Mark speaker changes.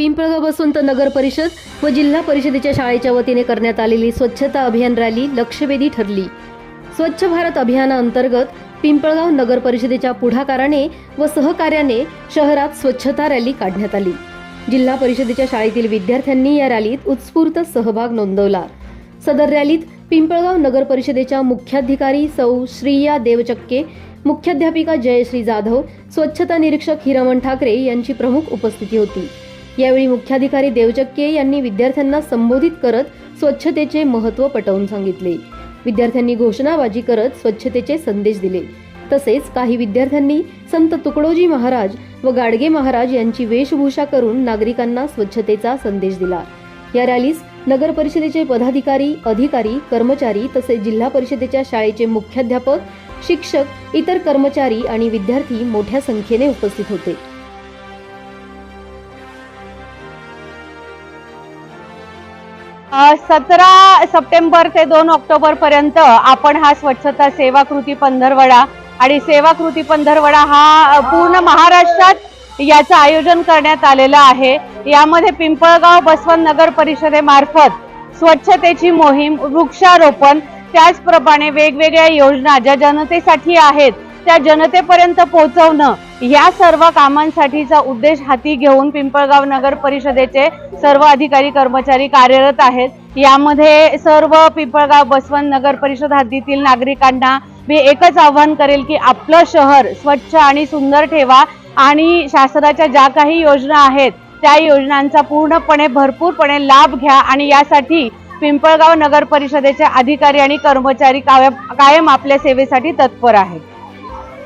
Speaker 1: पिंपळगाव तर नगर परिषद व जिल्हा परिषदेच्या शाळेच्या वतीने करण्यात आलेली स्वच्छता अभियान रॅली लक्षवेधी ठरली. स्वच्छ भारत अभियानाअंतर्गत पिंपळगाव नगर परिषदेच्या पुढाकाराने व सहकार्याने शहरात स्वच्छता रॅली काढण्यात आली. जिल्हा परिषदेच्या शाळेतील विद्यार्थ्यांनी या रॅलीत उत्स्फूर्त सहभाग नोंदवला. सदर रॅलीत पिंपळगाव नगर परिषदेच्या मुख्याधिकारी सौ. श्रीया देवचक्के मुख्याध्यापिका जयश्री जाधव स्वच्छता निरीक्षक हिरमन ठाकरे यांची प्रमुख उपस्थिती होती. यावेळी मुख्याधिकारी देवचक्के यांनी विद्यार्थ्यांना संबोधित करत स्वच्छतेचे महत्त्व पटवून सांगितले. विद्यार्थ्यांनी घोषणाबाजी करत स्वच्छतेचे संदेश दिले. तसेच काही विद्यार्थ्यांनी संत तुकडोजी महाराज व गाडगे महाराज यांची वेशभूषा करून नागरिकांना स्वच्छतेचा संदेश दिला. या रॅलीस नगर परिषदेचे पदाधिकारी अधिकारी कर्मचारी तसेच जिल्हा परिषदेच्या शाळेचे मुख्याध्यापक शिक्षक इतर कर्मचारी आणि विद्यार्थी मोठ्या संख्येने उपस्थित होते.
Speaker 2: सतरा सप्टेंबर ते दोन ऑक्टोबर पर्यंत आपण हा स्वच्छता सेवा कृती पंधरवडा आणि सेवा कृती पंधरवडा हा पूर्ण महाराष्ट्रात याचं आयोजन करण्यात आलेलं आहे. यामध्ये पिंपळगाव बसवंत नगर परिषदेमार्फत स्वच्छतेची मोहीम वृक्षारोपण त्याचप्रमाणे वेगवेगळ्या योजना ज्या जनतेसाठी आहेत त्या जनतेपर्यंत पोहोचवणं या सर्व कामांसाठीचा उद्देश हाती घेऊन पिंपळगाव नगर परिषदेचे सर्व अधिकारी कर्मचारी कार्यरत आहेत. यामध्ये सर्व पिंपळगाव बसवंत नगर परिषद हद्दीतील नागरिकांना मी एकच आव्हान करेल की आपलं शहर स्वच्छ आणि सुंदर ठेवा आणि शासनाच्या ज्या काही योजना आहेत त्या योजनांचा पूर्णपणे भरपूरपणे लाभ घ्या आणि यासाठी पिंपळगाव नगर परिषदेचे अधिकारी आणि कर्मचारी कायम कायम आपल्या सेवेसाठी तत्पर आहेत.